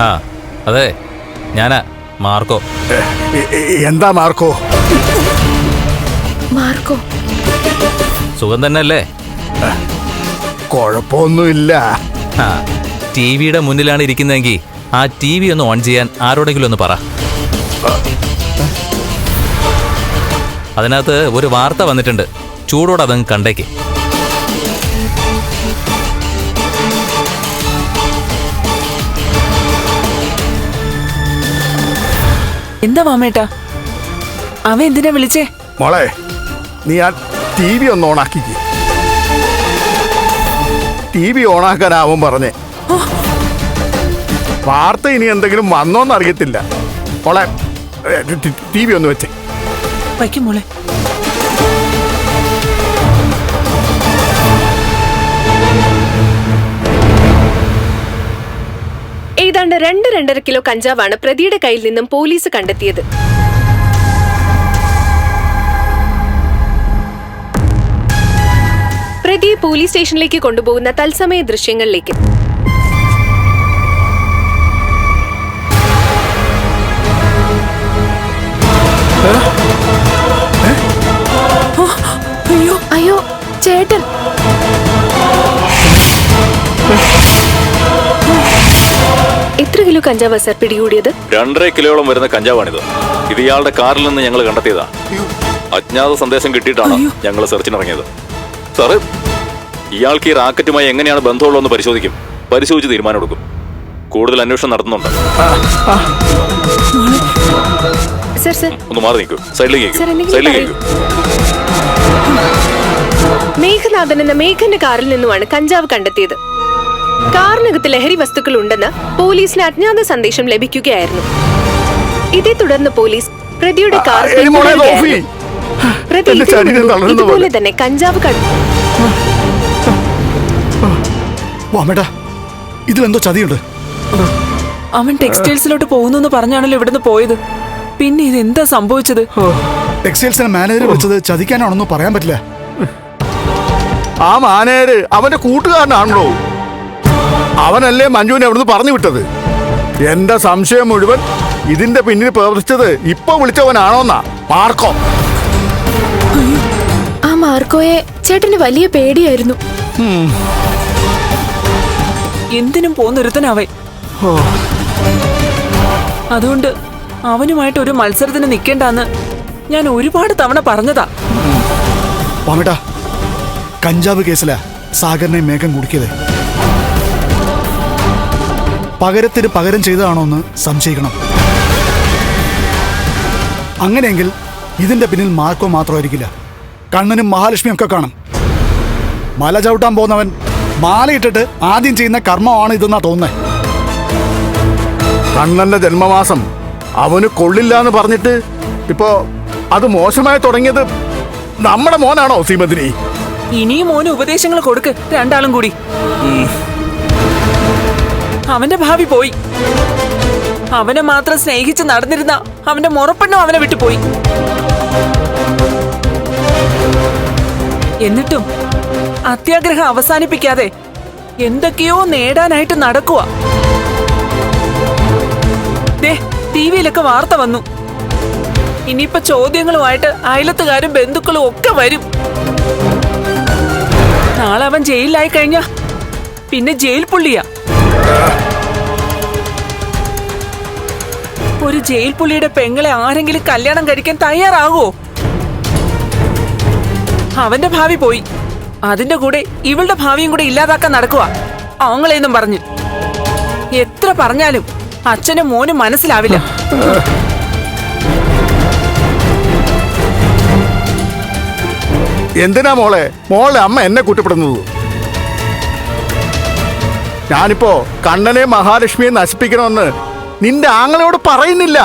ആ അതെ. ഞാനാ മാർക്കോ. എന്താ മാർക്കോ? മാർക്കോ. സുഖം തന്നെ അല്ലേ കുഴപ്പമൊന്നുമില്ല. ടി വിയുടെ മുന്നിലാണ് ഇരിക്കുന്നതെങ്കിൽ ആ ടി വി ഒന്ന് ഓൺ ചെയ്യാൻ ആരോടെങ്കിലും ഒന്ന് പറ. അതിനകത്ത് ഒരു വാർത്ത വന്നിട്ടുണ്ട്. ചൂടോടെ അതങ്ങ് കണ്ടേക്ക്. എന്താ മാമേട്ടാ? അവൻ എന്തിനാ വിളിച്ചേ? മോളെ നീ ആ ടി വി ഒന്ന് ഓണാക്കിക്ക്. ടി വി ഓണാക്കാനാവും പറഞ്ഞേ. വാർത്ത ഇനി എന്തെങ്കിലും വന്നോന്ന് അറിയത്തില്ല. മോളെ ടി വി ഒന്ന് വെച്ചേ. വയ്ക്കും മോളെ. ഏതാണ്ട് രണ്ട് രണ്ടര കിലോ കഞ്ചാവാണ് പ്രതിയുടെ കയ്യിൽ നിന്നും പോലീസ് കണ്ടെത്തിയത്. പ്രതിയെ പോലീസ് സ്റ്റേഷനിലേക്ക് കൊണ്ടുപോകുന്ന തത്സമയ ദൃശ്യങ്ങളിലേക്ക്. കിലോ കഞ്ചാവാ സർ പിടികൂടിയത്? രണ്ടര കിലോയോളം വരുന്ന കഞ്ചാവാണിത്. ഇത് ഇയാളുടെ കാറിൽ നിന്ന് ഞങ്ങൾ കണ്ടെത്തിയതാ. അജ്ഞാത സന്ദേശം കിട്ടിയിട്ടാണ് ഞങ്ങൾ സെർച്ചിനിറങ്ങിയത്. സാറ് ഇയാൾക്ക് ഈ റാക്കറ്റുമായി എങ്ങനെയാണ് ബന്ധമുള്ളതെന്ന് പരിശോധിക്കും. പരിശോധിച്ച് തീരുമാനമെടുക്കും. കൂടുതൽ അന്വേഷണം നടത്തുന്നുണ്ട്. Sir sir. ഒന്ന് മാറി നിൽക്കൂ. സൈഡിലേക്ക് സാർ, എന്തെങ്കിലും സൈഡിലേക്ക് പറയൂ. മേഘനാഥൻ എന്ന മേഘന്റെ കാറിൽ നിന്നുമാണ് കഞ്ചാവ് കണ്ടെത്തിയത്. കാറിനകത്ത് ലഹരി വസ്തുക്കൾ ഉണ്ടെന്ന് പോലീസിന് അജ്ഞാത സന്ദേശം ലഭിക്കുകയായിരുന്നു. ഇതേ തുടർന്ന് പോലീസ് പ്രതിയുടെ കാർ. പ്രതി ഇതുപോലെ പോലെ. തന്നെ കഞ്ചാവ് കണ്ടു ഇതിലെന്തോ ചതിയുണ്ട്. അവൻ ടെക്സ്റ്റൈൽസിലോട്ട് പോകുന്നു എന്ന് പറഞ്ഞാണല്ലോ ഇവിടുന്ന് പോയത്. പിന്നെ ഇത് എന്താ സംഭവിച്ചത് ടെക്സ്റ്റൈൽസിനെ മാനേജർ വിളിച്ചത് ചതിക്കാനാണെന്ന് പറയാൻ പറ്റില്ല. ആ മാനേജർ അവന്റെ കൂട്ടുകാരനാണല്ലോ. അവനല്ലേ മഞ്ജുവിനെ അവിടുന്ന് പറഞ്ഞു വിട്ടത്? എന്റെ സംശയം മുഴുവൻ ഇതിന്റെ പിന്നിൽ പ്രവർത്തിച്ചത് ഇപ്പൊ വിളിച്ചവനാണോന്നാ? മാർക്കോ. ആ മാർക്കോയെ ചേട്ടന് വലിയ പേടിയായിരുന്നു. എന്തിനും പോന്നൊരുത്തനവൻ അതുകൊണ്ട് അവനുമായിട്ട് ഒരു മത്സരത്തിന് നിൽക്കേണ്ടെന്ന് ഞാൻ ഒരുപാട് തവണ പറഞ്ഞതാ. വാമേട്ടാ കഞ്ചാവ് കേസിലാ സാഗറിനെ മേഘം കുടിക്കത് പകരത്തിന് പകരം ചെയ്തതാണോ എന്ന് സംശയിക്കണം. അങ്ങനെയെങ്കിൽ ഇതിന്റെ പിന്നിൽ മാർക്കോ മാത്രമായിരിക്കില്ല. കണ്ണനും മഹാലക്ഷ്മിയും ഒക്കെ കാണും. മല ചവിട്ടാൻ പോകുന്നവൻ മാലയിട്ടിട്ട് ആദ്യം ചെയ്യുന്ന കർമ്മമാണ് ഇതെന്നാ തോന്നുന്നത് കണ്ണന്റെ ജന്മമാസം അവന് കൊള്ളില്ല എന്ന് പറഞ്ഞിട്ട് ഇപ്പോ അത് മോശമായി തുടങ്ങിയത് നമ്മുടെ മോനാണോ ശ്രീമതിനി? ഇനിയും മോന് ഉപദേശങ്ങൾ കൊടുക്ക് രണ്ടാളും കൂടി. അവന്റെ ഭാവി പോയി. അവനെ മാത്രം സ്നേഹിച്ച് നടന്നിരുന്ന അവന്റെ മുറപ്പെണ്ണം അവനെ വിട്ടുപോയി എന്നിട്ടും അത്യാഗ്രഹം അവസാനിപ്പിക്കാതെ എന്തൊക്കെയോ നേടാനായിട്ട് നടക്കുക ടി വിയിലൊക്കെ വാർത്ത വന്നു. ഇനിയിപ്പോ ചോദ്യങ്ങളുമായിട്ട് അയലത്തുകാരും ബന്ധുക്കളും ഒക്കെ വരും. നാളെ അവൻ ജയിലിലായി കഴിഞ്ഞ പിന്നെ ജയിൽ പുള്ളിയാ. ഒരു ജയിൽ പുള്ളിയുടെ പെങ്ങളെ ആരെങ്കിലും കല്യാണം കഴിക്കാൻ തയ്യാറാകുമോ അവന്റെ ഭാവി പോയി. അതിന്റെ കൂടെ ഇവളുടെ ഭാവിയും കൂടെ ഇല്ലാതാക്കാൻ നടക്കുക. അവങ്ങളെന്നും പറഞ്ഞു. എത്ര പറഞ്ഞാലും അച്ഛനും മോനും മനസ്സിലാവില്ല. എന്തിനാ മോളെ? മോളെ അമ്മ എന്നെ കുറ്റപ്പെടുന്നത്? ഞാനിപ്പോ കണ്ണനെ മഹാലക്ഷ്മിയെ നശിപ്പിക്കണമെന്ന് നിന്റെ ആങ്ങളോട് പറയുന്നില്ല.